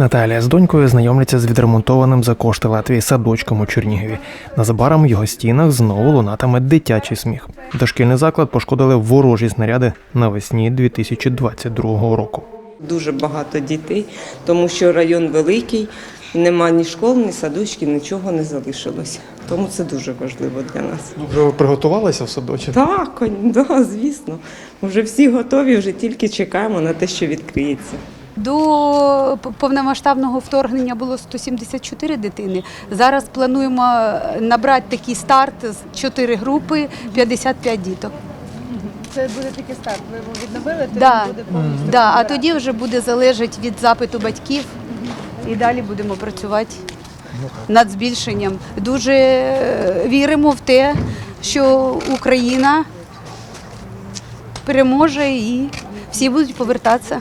Наталія з донькою знайомляться з відремонтованим за кошти Латвії садочком у Чернігові. Незабаром в його стінах знову лунатиме дитячий сміх. Дошкільний заклад пошкодили ворожі снаряди навесні 2022 року. Дуже багато дітей, тому що район великий, нема ні школ, ні садочків, нічого не залишилося. Тому це дуже важливо для нас. Ну, Вже приготувалися в садочок? Так, да, звісно. Вже всі готові, вже тільки чекаємо на те, що відкриється. До повномасштабного вторгнення було 174 дитини. Зараз плануємо набрати такий старт з 4 групи 55 діток. Це буде такий старт. Ви його відновили, то Да. буде повністю. Да, а тоді вже буде залежати від запиту батьків. І далі будемо працювати над збільшенням. Дуже е, віримо в те, що Україна переможе і всі будуть повертатися.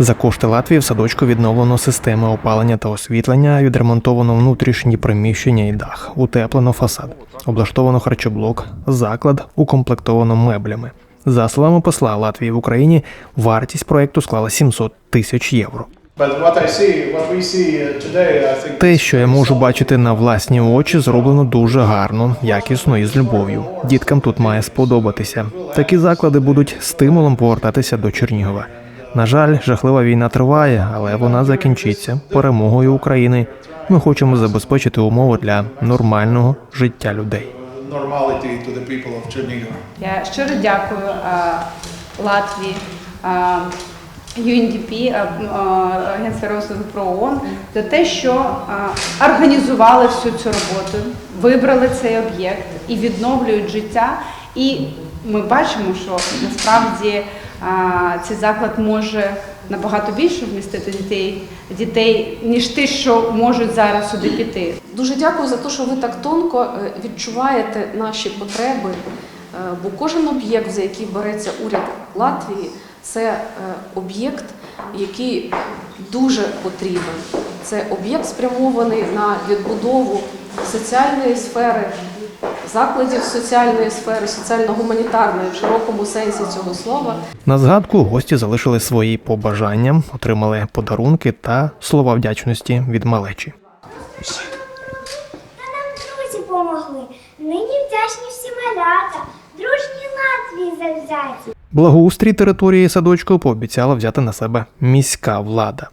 За кошти Латвії в садочку відновлено системи опалення та освітлення, відремонтовано внутрішні приміщення і дах, утеплено фасад, облаштовано харчоблок, заклад укомплектовано меблями. За словами посла Латвії в Україні, вартість проекту склала 700 тисяч євро. Uh. Те, що я можу бачити на власні очі, зроблено дуже гарно, якісно і з любов'ю. Діткам тут має сподобатися. Такі заклади будуть стимулом повертатися до Чернігова. На жаль, жахлива війна триває, але вона закінчиться перемогою України. Ми хочемо забезпечити умови для нормального життя людей. Я щиро дякую е, Латвії, UNDP, е, е, Агентство розвитку про ООН, за те, що організували всю цю роботу, вибрали цей об'єкт і відновлюють життя. І ми бачимо, що насправді цей заклад може набагато більше вмістити дітей, дітей, ніж ті, що можуть зараз сюди піти. Дуже дякую за те, що ви так тонко е, відчуваєте наші потреби, е, бо кожен об'єкт, за який береться уряд Латвії, це е, об'єкт, який дуже потрібен. Це об'єкт спрямований на відбудову соціальної сфери, закладів соціальної сфери, соціально-гуманітарної в широкому сенсі цього слова. На згадку гості залишили свої побажання, отримали подарунки та слова вдячності від малечі. Та нам друзі помогли. Нині вдячні всі малята, дружні Латвії завзяті. Благоустрій території садочку пообіцяла взяти на себе міська влада.